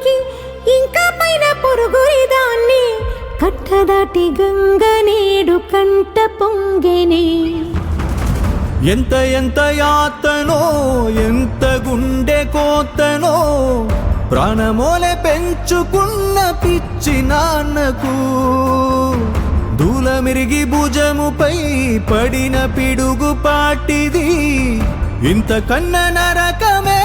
ఎక్కి ఇంకా పైన పొరుగురిదాన్ని కట్టదాటి గంగ నేడు కంట పొంగెనే. ఎంత ఎంత యాతనో ఎంత గుండె కోతనో ప్రాణమోలే పెంచుకున్న పిచ్చి నాన్నకు. దూలమిరిగి భుజముపై పడిన పిడుగు పాటిది ఇంతకన్న నరకమే